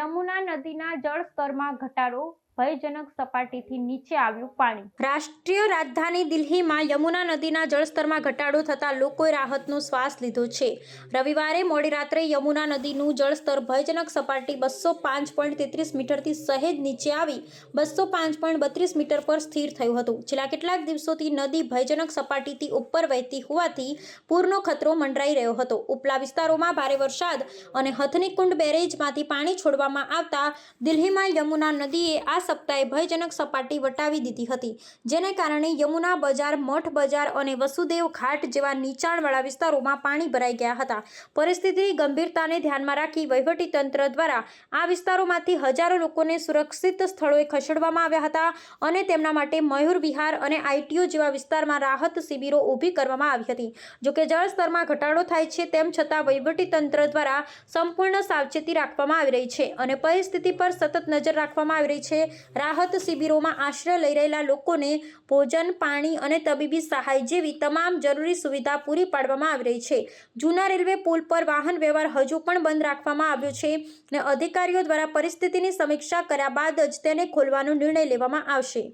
યમુના નદીના જળસ્તરમાં ઘટાડો ભયજનક સપાટીથી નીચે આવ્યું પાણી. રાષ્ટ્રીય રાજધાની દિલ્હીમાં યમુના નદીના જળસ્તરમાં ઘટાડો થતાં લોકોએ રાહતનો શ્વાસ લીધો છે. રવિવારે મોડી રાત્રે યમુના નદીનું જળસ્તર ભયજનક સપાટી બસો પાંચ પોઈન્ટ તેત્રીસ મીટરથી સહેજ નીચે આવી બસો પાંચ પોઈન્ટ બત્રીસ મીટર પર સ્થિર થયું હતું. છેલ્લા કેટલાક દિવસોથી નદી ભયજનક સપાટીથી ઉપર વહેતી હોવાથી પૂરનો ખતરો મંડરાઈ રહ્યો હતો. ઉપલા વિસ્તારોમાં ભારે વરસાદ અને હથની કુંડ બેરેજમાંથી પાણી છોડવામાં આવતા દિલ્હીમાં યમુના નદીએ આ સપ્તાહે ભયજનક સપાટી વટાવી દીધી હતી, જેને કારણે યમુના બજાર, મઠ બજાર અને વસુદેવ ઘાટ જેવા નીચાણવાળા વિસ્તારોમાં પાણી ભરાઈ ગયા હતા. પરિસ્થિતિની ગંભીરતાને ધ્યાનમાં રાખી વહીવટીતંત્ર દ્વારા આ વિસ્તારોમાંથી હજારો લોકોને સુરક્ષિત સ્થળોએ ખસેડવામાં આવ્યા હતા અને તેમના માટે મયુર વિહાર અને આઈટીઓ જેવા વિસ્તારમાં રાહત શિબિરો ઊભી કરવામાં આવી હતી. જોકે જળસ્તરમાં ઘટાડો થાય છે તેમ છતાં વહીવટીતંત્ર દ્વારા સંપૂર્ણ સાવચેતી રાખવામાં આવી રહી છે અને પરિસ્થિતિ પર સતત નજર રાખવામાં આવી રહી છે રાહત શિબિરોમાં આશ્રય લઈ રહેલા લોકોને ભોજન, પાણી અને તબીબી સહાય જેવી તમામ જરૂરી સુવિધા પૂરી પાડવામાં આવી રહી છે. જૂના રેલવે પુલ પર વાહન વ્યવહાર હજુ પણ બંધ રાખવામાં આવ્યો છે અને અધિકારીઓ દ્વારા પરિસ્થિતિની સમીક્ષા કર્યા બાદ જ તેને ખોલવાનો નિર્ણય લેવામાં આવશે.